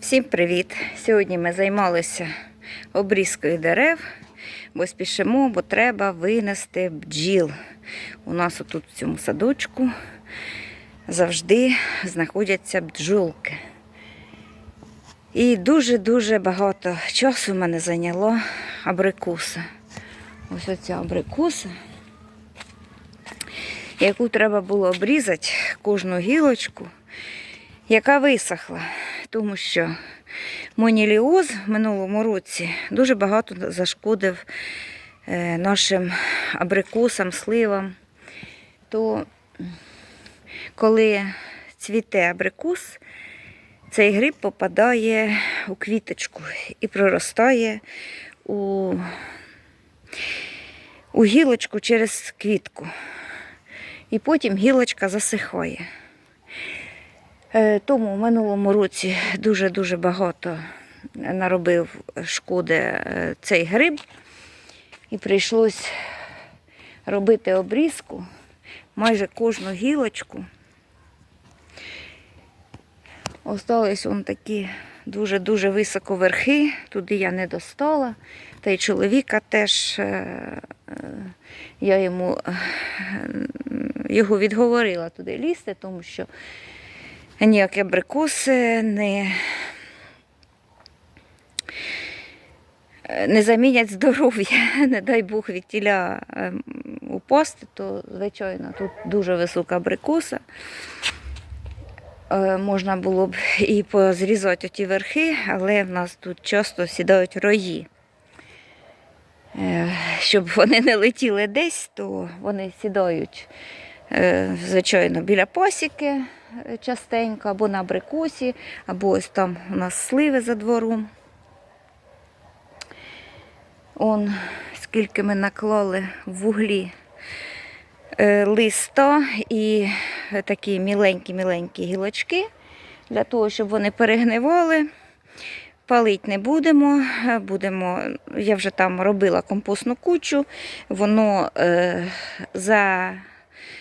Всім привіт! Сьогодні ми займалися обрізкою дерев, бо спішимо, бо треба винести бджіл. У нас отут в цьому садочку завжди знаходяться бджолки. І дуже-дуже багато часу в мене зайняло абрикуса. Ось оця абрикуса, яку треба було обрізати кожну гілочку, яка висохла тому що моніліоз в минулому році дуже багато зашкодив е, нашим абрикосам, сливам. То коли цвіте абрикос, цей гриб попадає у квіточку і проростає у, у гілочку через квітку. І потім гілочка засихає. Е, Тому в минулому році дуже-дуже багато наробив шкоди е, цей гриб. І прийшлось робити обрізку майже кожну гілочку. Остались вон такі дуже-дуже високо верхи, туди я не достала. Та й чоловіка теж е, я йому його відговорила туди лізти, тому що ніякі абрикоси не, не замінять здоров'я. Не дай Бог від тіля ем, упасти, то, звичайно, тут дуже висока абрикоса. Е, Можна було б і позрізати ті верхи, але в нас тут часто сідають рої. Е, Щоб вони не летіли десь, то вони сідають, е, звичайно, біля пасіки е, частенько, або на абрикосі, або ось там у нас сливи за двором. Он скільки ми наклали в вуглі е, листа і такі міленькі-міленькі гілочки, для того, щоб вони перегнивали. Палить не будемо. будемо. Я вже там робила компостну кучу, воно е, за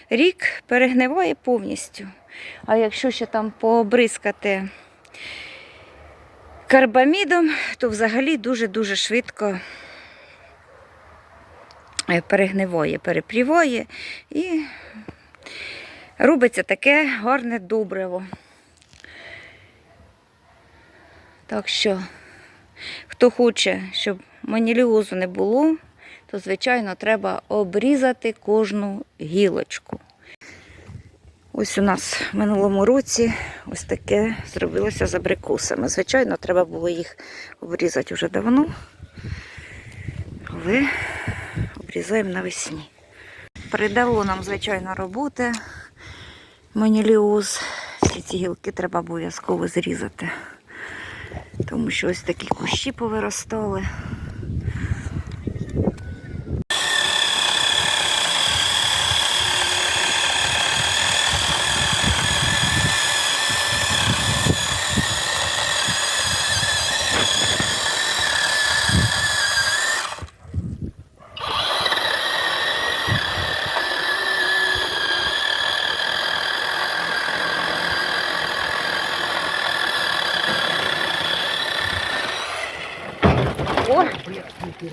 рік перегниває повністю. А якщо ще там пообризкати карбамідом, то взагалі дуже-дуже швидко е, перегниває, перепріває і робиться таке гарне добриво. Так що, хто хоче, щоб маніліозу не було, то, звичайно, треба обрізати кожну гілочку. Ось у нас в минулому році ось таке зробилося з абрикосами. Звичайно, треба було їх обрізати вже давно, але обрізаємо навесні. Придало нам, звичайно, роботи маніліоз. Всі ці гілки треба обов'язково зрізати. Тому що ось такі кущі повиростали. Коли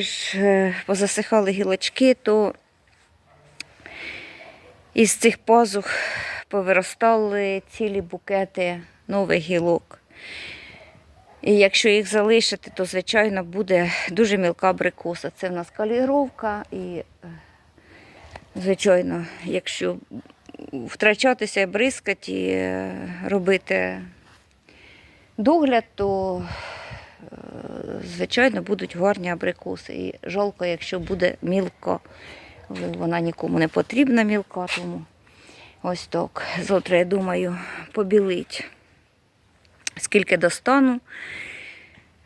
ж е, позасихали гілочки, то із цих пазух повиростали цілі букети нових гілок. І якщо їх залишити, то, звичайно, буде дуже мілка абрикоса. Це в нас калігровка і, е, звичайно, якщо втрачатися, бризкати і е, робити догляд, то, е, звичайно, будуть гарні абрикоси. І жалко, якщо буде мілко, вона нікому не потрібна мілка, тому ось так. Завтра, я думаю, побілить скільки достану.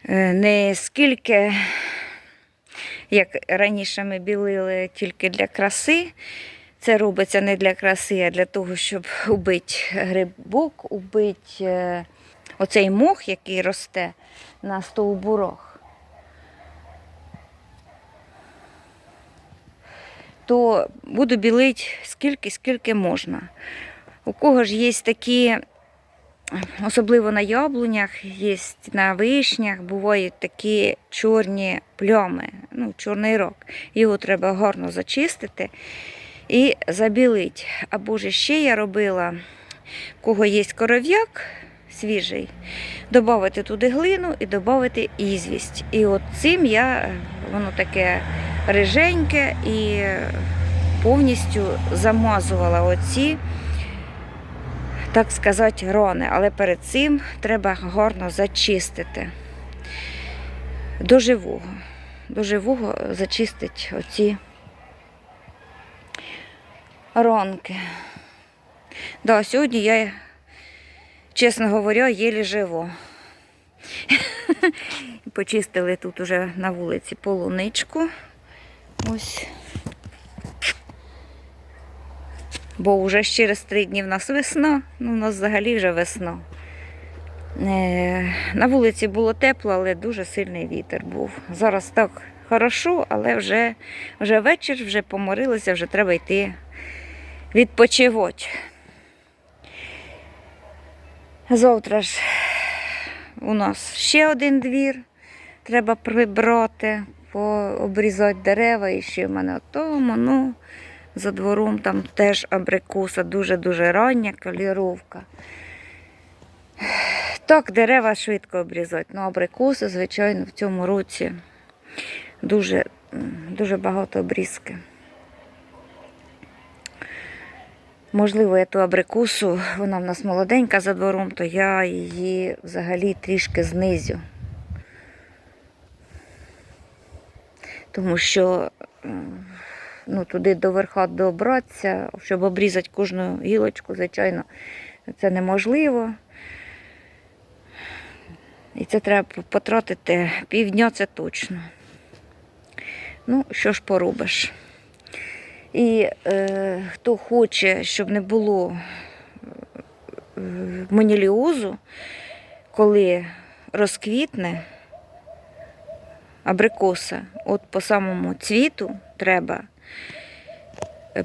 Е, Не скільки, як раніше ми білили тільки для краси. Це робиться не для краси, а для того, щоб убити грибок, убити оцей мох, який росте на стовбурах, то буду білити скільки, скільки можна. У кого ж є такі, особливо на яблунях, є на вишнях, бувають такі чорні плями, ну, чорний рок. Його треба гарно зачистити і забілити. Або ж ще я робила, у кого є коров'як свіжий, додати туди глину і додати ізвість. І от цим я, воно таке риженьке і повністю замазувала оці, так сказати, рони. Але перед цим треба гарно зачистити до живого. До живого зачистить оці ронки. Да, сьогодні я, чесно говоря, єлі живо. Почистили тут уже на вулиці полуничку. Ось. Бо вже через три дні в нас весна, ну у нас взагалі вже весна. Е, На вулиці було тепло, але дуже сильний вітер був. Зараз так хорошо, але вже, вже вечір, вже поморилися, вже треба йти відпочивати. Завтра ж у нас ще один двір. Треба прибрати, пообрізати дерева. І ще в мене тому, ну, за двором там теж абрикоса, дуже-дуже рання каліровка. Так, дерева швидко обрізати. Ну, абрикоси, звичайно, в цьому році дуже, дуже багато обрізки. Можливо, я ту абрикосу, вона в нас молоденька за двором, то я її взагалі трішки знизю. Тому що ну, туди до верха добратися, щоб обрізати кожну гілочку, звичайно, це неможливо. І це треба потратити півдня, це точно. Ну, що ж поробиш. І е, хто хоче, щоб не було е, моніліозу, коли розквітне абрикоса, от по самому цвіту треба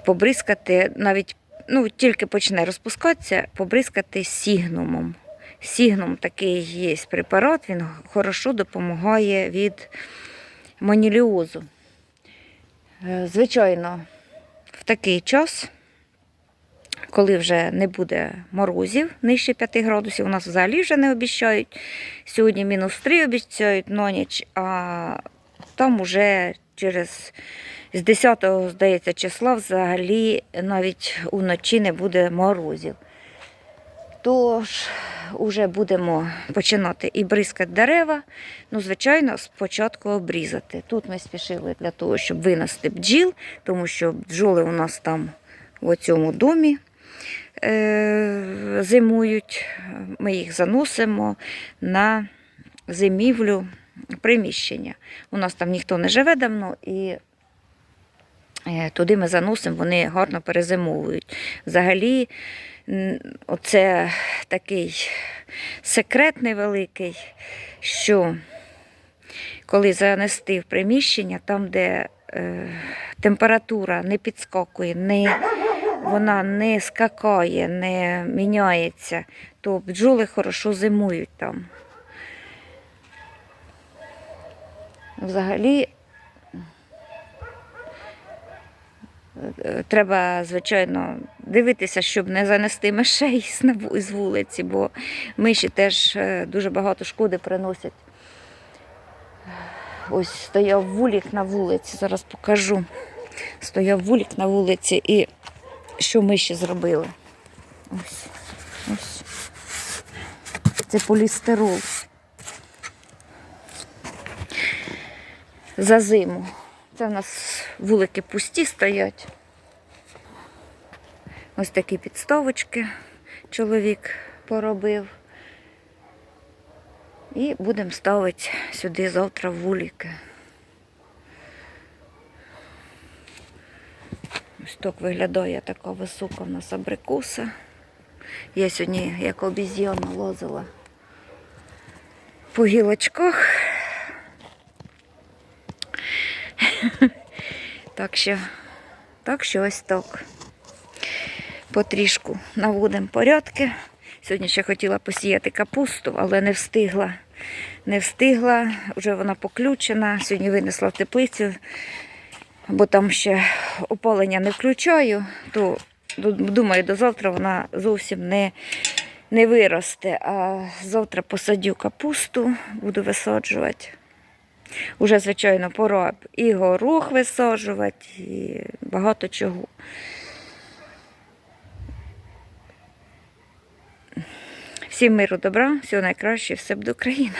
побризкати, навіть ну, тільки почне розпускатися, побризкати сігнумом. Сігнум такий є препарат, він хорошо допомагає від моніліозу. Е, Звичайно, в такий час, коли вже не буде морозів нижче 5 градусів, у нас взагалі вже не обіцяють. Сьогодні мінус 3 обіцяють на ніч, а там уже через з 10 здається, числа взагалі навіть уночі не буде морозів. Тож вже будемо починати і бризкати дерева. Ну, звичайно, спочатку обрізати. Тут ми спішили для того, щоб винести бджіл, тому що бджоли у нас там в цьому домі е- зимують. Ми їх заносимо на зимівлю приміщення. У нас там ніхто не живе давно і туди ми заносимо, вони гарно перезимовують. Взагалі, оце такий секрет невеликий, що коли занести в приміщення, там, де е, температура не підскакує, не, вона не скакає, не міняється, то бджоли хорошо зимують там. Взагалі е, треба, звичайно, дивитися, щоб не занести мишей з вулиці, бо миші теж е, дуже багато шкоди приносять. Ось стояв вулік на вулиці, зараз покажу. Стояв вулік на вулиці і що миші зробили. Ось, ось. Це полістирол. За зиму. Це в нас вулики пусті стоять. Ось такі підставочки чоловік поробив. І будемо ставити сюди завтра вулики. Ось так виглядає така висока в нас абрикоса. Я сьогодні як обіз'яна лазила по гілочках. Так що, так що ось так. Потрішку наводимо порядки. Сьогодні ще хотіла посіяти капусту, але не встигла. Не встигла, вже вона поключена. Сьогодні винесла в теплицю, бо там ще опалення не включаю, то думаю, до завтра вона зовсім не, не виросте. А завтра посадю капусту, буду висаджувати. Уже, звичайно, пора і горох висаджувати, і багато чого. Всім миру добра, всього найкраще, все буде Україна.